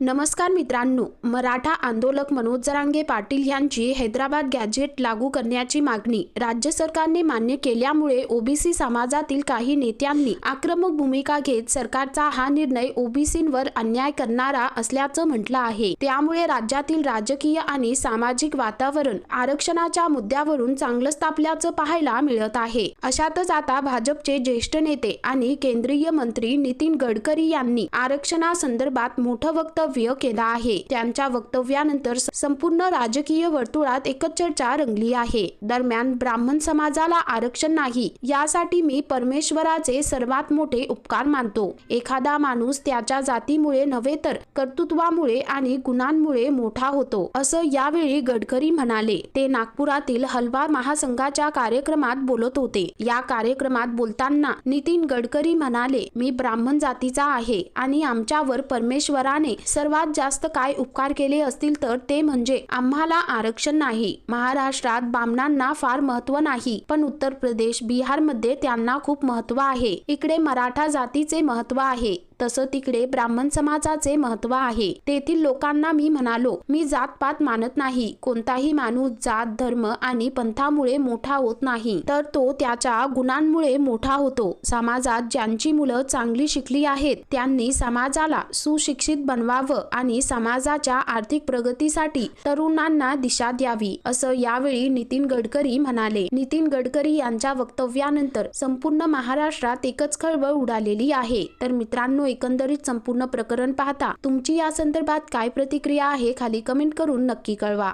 नमस्कार मित्रांनो मराठा आंदोलक मनोज जरांगे पाटील यांची हैदराबाद गॅजेट लागू करण्याची मागणी राज्य सरकारने मान्य केल्यामुळे ओबीसी समाजातील काही नेत्यांनी आक्रमक भूमिका घेत सरकारचा हा निर्णय ओबीसींवर अन्याय करणारा असल्याचं म्हटलं आहे. त्यामुळे राज्यातील राजकीय आणि सामाजिक वातावरण आरक्षणाच्या मुद्द्यावरून चांगलं तापल्याचं पाहायला मिळत आहे. अशातच आता भाजपचे ज्येष्ठ नेते आणि केंद्रीय मंत्री नितीन गडकरी यांनी आरक्षणासंदर्भात मोठं वक्तव्य केलं आहे. त्यांच्या वक्तव्यानंतर संपूर्ण राजकीय वर्तुळात एकच चर्चा रंगली आहे. दरम्यान ब्राह्मण समाजाला आरक्षण नाही यासाठी मी परमेश्वराचे सर्वात मोठे उपकार मानतो. एखादा माणूस त्याच्या जातीमुळे नव्हे तर कर्तृत्वामुळे आणि गुणांमुळे मोठा होतो असं यावेळी गडकरी म्हणाले. ते नागपुरातील हलवा महासंघाच्या कार्यक्रमात बोलत होते. या कार्यक्रमात बोलताना नितीन गडकरी म्हणाले मी ब्राह्मण जातीचा आहे आणि आमच्यावर परमेश्वराने सर्वात जास्त काय उपकार केले असतील तर ते म्हणजे आम्हाला आरक्षण नाही. महाराष्ट्रात बामणांना फार महत्त्व नाही पण उत्तर प्रदेश बिहारमध्ये त्यांना खूप महत्त्व आहे. इकडे मराठा जातीचे महत्त्व आहे तसं तिकडे ब्राह्मण समाजाचे महत्त्व आहे. तेथील लोकांना मी म्हणालो मी जातपात मानत नाही. कोणताही माणूस जात धर्म आणि पंथामुळे मोठा होत नाही. तर तो त्याच्या गुणांमुळे मोठा होतो. समाजात ज्यांची मुलं चांगली शिकली आहेत त्यांनी समाजाला सुशिक्षित बनवावं आणि समाजाच्या आर्थिक प्रगतीसाठी तरुणांना दिशा द्यावी असं यावेळी नितीन गडकरी म्हणाले. नितीन गडकरी यांच्या वक्तव्यानंतर संपूर्ण महाराष्ट्रात एकच खळबळ उडालेली आहे. तर मित्रांनो एकंदरीत संपूर्ण प्रकरण पाहता तुमची या संदर्भात काय प्रतिक्रिया आहे खाली कमेंट करून नक्की कळवा.